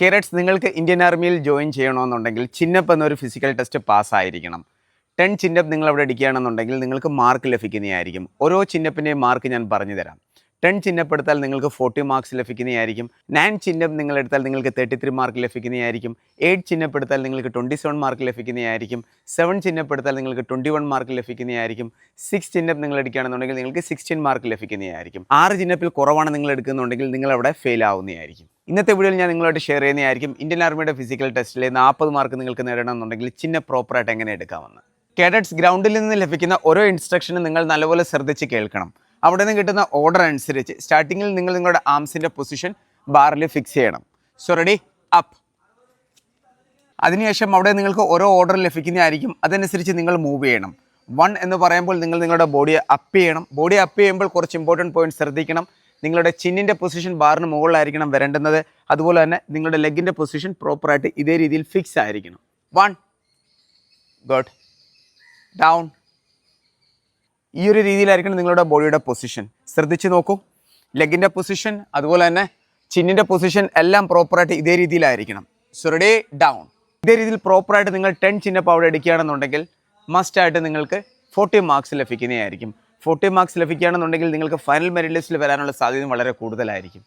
കേരറ്റ്സ് നിങ്ങൾക്ക് ഇന്ത്യൻ ആർമിയിൽ ജോയിൻ ചെയ്യണമെന്നുണ്ടെങ്കിൽ ചിന്നപ്പ് എന്നൊരു ഫിസിക്കൽ ടെസ്റ്റ് പാസ്സായിരിക്കണം ടെൻ ചിന്നപ്പ് നിങ്ങൾ അവിടെ അടിക്കുകയാണെന്നുണ്ടെങ്കിൽ നിങ്ങൾക്ക് മാർക്ക് ലഭിക്കുന്നതായിരിക്കും. ഓരോ ചിന്നപ്പിന്റെയും മാർക്ക് ഞാൻ പറഞ്ഞു തരാം ടെൻ ചിന്നപ്പ് എടുത്താൽ നിങ്ങൾക്ക് ഫോർട്ടി മാർക്സ് ലഭിക്കുന്നതായിരിക്കും. നയൻ ചിന്നപ്പ് നിങ്ങൾ എടുത്താൽ നിങ്ങൾക്ക് തേർട്ടി ത്രീ മാർക്ക് ലഭിക്കുന്നതായിരിക്കും. എയ്റ്റ് ചിന്നപ്പ് എടുത്താൽ നിങ്ങൾക്ക് ട്വന്റി സെവൻ മാർക്ക് ലഭിക്കുന്നതായിരിക്കും. സെവൻ ചിന്നപ്പ് എടുത്താൽ നിങ്ങൾക്ക് ട്വന്റി വൺ മാർക്ക് ലഭിക്കുന്നതായിരിക്കും. സിക്സ് ചിന്നപ്പ് നിങ്ങൾ എടുക്കുകയാണെന്നുണ്ടെങ്കിൽ നിങ്ങൾക്ക് സിക്സ്റ്റീൻ മാർക്ക് ലഭിക്കുന്നതായിരിക്കും. ആറ് ചിന്നപ്പിൽ കുറവാണ് നിങ്ങൾ എടുക്കുന്നുണ്ടെങ്കിൽ നിങ്ങൾ അവിടെ ഫെയിൽ ആവുന്നതായിരിക്കും. ഇന്നത്തെ വീഡിയോയിൽ ഞാൻ നിങ്ങളായിട്ട് ഷെയർ ചെയ്യുന്നതായിരിക്കും ഇന്ത്യൻ ആർമിയുടെ ഫിസിക്കൽ ടെസ്റ്റിലെ നാൽപ്പത് മാർക്ക് നിങ്ങൾക്ക് നേടണമെന്നുണ്ടെങ്കിൽ ചിഹ്ന പ്രോപ്പറായിട്ട് എങ്ങനെ എടുക്കാമെന്ന്. കേഡറ്റ്സ് ഗ്രൗണ്ടിൽ നിന്ന് ലഭിക്കുന്ന ഓരോ ഇൻസ്ട്രക്ഷനും നിങ്ങൾ നല്ലപോലെ ശ്രദ്ധിച്ച് കേൾക്കണം. അവിടെ നിന്ന് കിട്ടുന്ന ഓർഡർ അനുസരിച്ച് സ്റ്റാർട്ടിങ്ങിൽ നിങ്ങൾ നിങ്ങളുടെ ആംസിന്റെ പൊസിഷൻ ബാറിൽ ഫിക്സ് ചെയ്യണം. സോ റെഡി അപ്പ് അതിനുശേഷം അവിടെ നിങ്ങൾക്ക് ഓരോ ഓർഡർ ലഭിക്കുന്നതായിരിക്കും. അതനുസരിച്ച് നിങ്ങൾ മൂവ് ചെയ്യണം. വൺ എന്ന് പറയുമ്പോൾ നിങ്ങൾ നിങ്ങളുടെ ബോഡിയെ അപ്പ് ചെയ്യണം. ബോഡി അപ്പ് ചെയ്യുമ്പോൾ കുറച്ച് ഇമ്പോർട്ടന്റ് പോയിന്റ് ശ്രദ്ധിക്കണം. നിങ്ങളുടെ ചിന്നിന്റെ പൊസിഷൻ ബാറിന് മുകളിലായിരിക്കണം വരേണ്ടുന്നത്. അതുപോലെ തന്നെ നിങ്ങളുടെ ലെഗിന്റെ പൊസിഷൻ പ്രോപ്പറായിട്ട് ഇതേ രീതിയിൽ ഫിക്സ് ആയിരിക്കണം. വൺ ഗുഡ് ഡൗൺ ഈ ഒരു രീതിയിലായിരിക്കണം നിങ്ങളുടെ ബോഡിയുടെ പൊസിഷൻ ശ്രദ്ധിച്ച് നോക്കൂ. ലെഗിന്റെ പൊസിഷൻ അതുപോലെ തന്നെ ചിന്നിന്റെ പൊസിഷൻ എല്ലാം പ്രോപ്പറായിട്ട് ഇതേ രീതിയിലായിരിക്കണം. സോ ഡൗൺ ഇതേ രീതിയിൽ പ്രോപ്പറായിട്ട് നിങ്ങൾ ടെൻ ചിന്നപ്പ് അവിടെ അടിക്കുകയാണെന്നുണ്ടെങ്കിൽ മസ്റ്റായിട്ട് നിങ്ങൾക്ക് ഫോർട്ടി മാർക്സ് ലഭിക്കുന്നതായിരിക്കും. ഫോർട്ടി മാർക്സ് ലഭിക്കുകയാണെന്നുണ്ടെങ്കിൽ നിങ്ങൾക്ക് ഫൈനൽ മെറിറ്റ് ലിസ്റ്റിൽ വരാനുള്ള സാധ്യത വളരെ കൂടുതലായിരിക്കും.